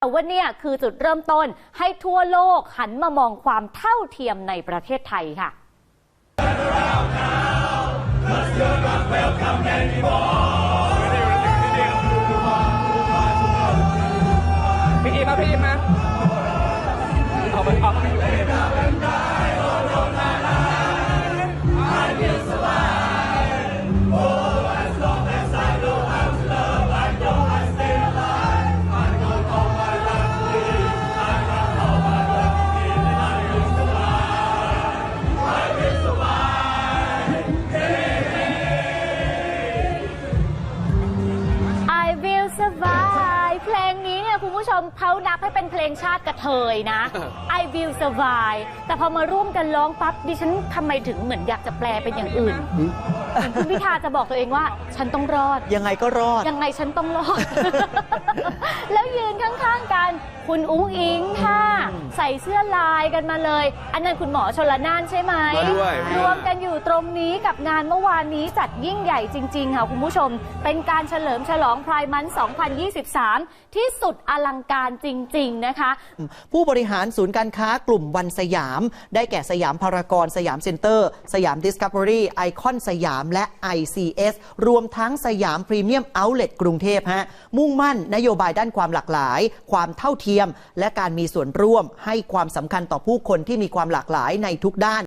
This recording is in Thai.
แต่ว่าเนี่ยคือจุดเริ่มต้นให้ทั่วโลกหันมามองความเท่าเทียมในประเทศไทยค่ะ พี่อีมาพี่อีมาเอาไปเอาไป I will survive เพลงนี้เนี่ยคุณผู้ชมเขานับให้เป็นเพลงชาติกระเทยนะ I will survive แต่พอมาร่วมกันร้องปั๊บดิฉันทำไมถึงเหมือนอยากจะแปลเป็นอย่างอื่นเหมือนคุณพิธาจะบอกตัวเองว่า ฉันต้องรอด ยังไงก็รอด ยังไงฉันต้องรอด แล้วยืนข้างๆกัน คุณอุ้งอิงค่ะ ใส่เสื้อลายกันมาเลย อันนั้นคุณหมอชลนานใช่ไหมมาด้วย รวมกันอยู่ตรงนี้กับงานเมื่อวานนี้จัดยิ่งใหญ่จริง ๆ ค่ะคุณผู้ชม เป็นการเฉลิมฉลองพรายมัน 2023 ที่สุดอลังการจริง ๆ นะคะ ผู้บริหารศูนย์การค้ากลุ่มวันสยาม ได้แก่สยามพารากอนสยามเซ็นเตอร์ สยามดิสคัฟเวอรี่ไอคอนสยามและ ICS รวมทั้งสยามพรีเมียมเอาท์เล t กรุงเทพฮะมุ่งมั่นนโยบายด้านความหลากหลาย ความเท่าเทียม และการมีส่วนร่วมให้ความสำคัญต่อผู้คนที่มีความหลากหลายในทุกด้าน